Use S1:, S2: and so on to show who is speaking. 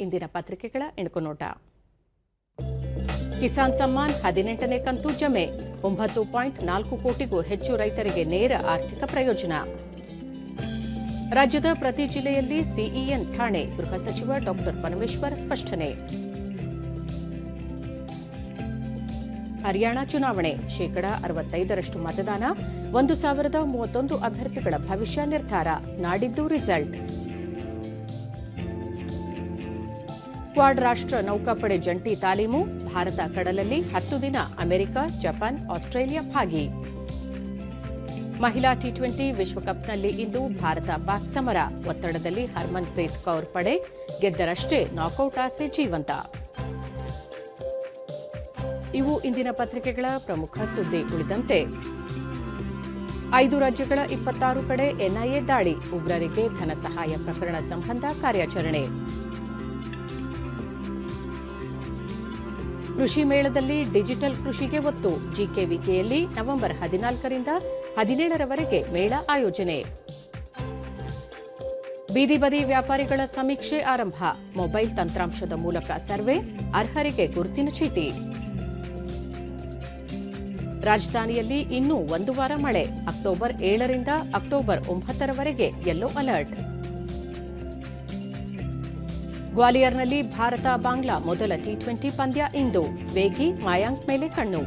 S1: ಇಂದಿನ ಪತ್ರಿಕೆಗಳ ಇಣುಕುನೋಟ ಕಿಸಾನ್ ಸಮ್ಮಾನ್ ಹದಿನೆಂಟನೇ ಕಂತು ಜಮೆ. ಒಂಬತ್ತು ಪಾಯಿಂಟ್ ನಾಲ್ಕು ಕೋಟಿಗೂ ಹೆಚ್ಚು ರೈತರಿಗೆ ನೇರ ಆರ್ಥಿಕ ಪ್ರಯೋಜನ. ರಾಜ್ಯದ ಪ್ರತಿ ಜಿಲ್ಲೆಯಲ್ಲಿ ಸಿಇಎನ್ ಠಾಣೆ, ಗೃಹ ಸಚಿವ ಡಾಕ್ಟರ್ ಪರಮೇಶ್ವರ್ ಸ್ಪಷ್ಟನೆ. ಹರಿಯಾಣ ಚುನಾವಣೆ, ಶೇಕಡಾ ಅರವತ್ತೈದರಷ್ಟು ಮತದಾನ, ಒಂದು ಸಾವಿರದ ಮೂವತ್ತೊಂದು ಅಭ್ಯರ್ಥಿಗಳ ಭವಿಷ್ಯ ನಿರ್ಧಾರ, ನಾಡಿದ್ದು ರಿಸಲ್ಟ್. ಕ್ವಾಡ್ ರಾಷ್ಟ್ರ ನೌಕಾಪಡೆ ಜಂಟಿ ತಾಲೀಮು, ಭಾರತ ಕಡಲಲ್ಲಿ ಹತ್ತು ದಿನ, ಅಮೆರಿಕ, ಜಪಾನ್, ಆಸ್ಟ್ರೇಲಿಯಾ ಭಾಗಿ. ಮಹಿಳಾ ಟಿ ಟ್ವೆಂಟಿ ವಿಶ್ವಕಪ್ನಲ್ಲಿ ಇಂದು ಭಾರತ ಪಾಕ್ ಸಮರ. ಒತ್ತಡದಲ್ಲಿ ಹರ್ಮನ್ಪ್ರೀತ್ ಕೌರ್ ಪಡೆ ಗೆದ್ದರಷ್ಟೇ ನಾಕೌಟ್ ಆಸೆ ಜೀವಂತ. ಇವು ಇಂದಿನ ಪತ್ರಿಕೆಗಳ ಪ್ರಮುಖ ಸುದ್ದಿ ಉಳಿದಂತೆ. ಐದು ರಾಜ್ಯಗಳ ಇಪ್ಪತ್ತಾರು ಕಡೆ ಎನ್ಐಎ ದಾಳಿ, ಉಗ್ರರಿಗೆ ಧನ ಸಹಾಯ ಪ್ರಕರಣ ಸಂಬಂಧ ಕಾರ್ಯಾಚರಣೆ. ಕೃಷಿ ಮೇಳದಲ್ಲಿ ಡಿಜಿಟಲ್ ಕೃಷಿಗೆ ಒತ್ತು. ಜಿಕೆವಿಕೆಯಲ್ಲಿ ನವೆಂಬರ್ ಹದಿನಾಲ್ಕರಿಂದ ಹದಿನೇಳರವರೆಗೆ ಮೇಳ ಆಯೋಜನೆ. ಬೀದಿ ಬದಿ ವ್ಯಾಪಾರಿಗಳ ಸಮೀಕ್ಷೆ ಆರಂಭ. ಮೊಬೈಲ್ ತಂತ್ರಾಂಶದ ಮೂಲಕ ಸರ್ವೆ ಅರ್ಹರಿಗೆ ಗುರುತಿನ ಚೀಟಿ. ರಾಜಧಾನಿಯಲ್ಲಿ ಇನ್ನೂ ಒಂದು ವಾರ ಮಳೆ. ಅಕ್ಟೋಬರ್ ಏಳರಿಂದ ಅಕ್ಟೋಬರ್ ಒಂಬತ್ತರವರೆಗೆ ಯೆಲ್ಲೋ ಅಲರ್ಟ್ ಗ್ವಾಲಿಯರ್ನಲ್ಲಿ ಭಾರತ ಬಾಂಗ್ಲಾ ಮೊದಲ ಟಿ ಟ್ವೆಂಟಿ ಪಂದ್ಯ ಇಂದು. ವೇಗಿ ಮಾಯಾಂಕ್ ಮೇಲೆ ಕಣ್ಣು.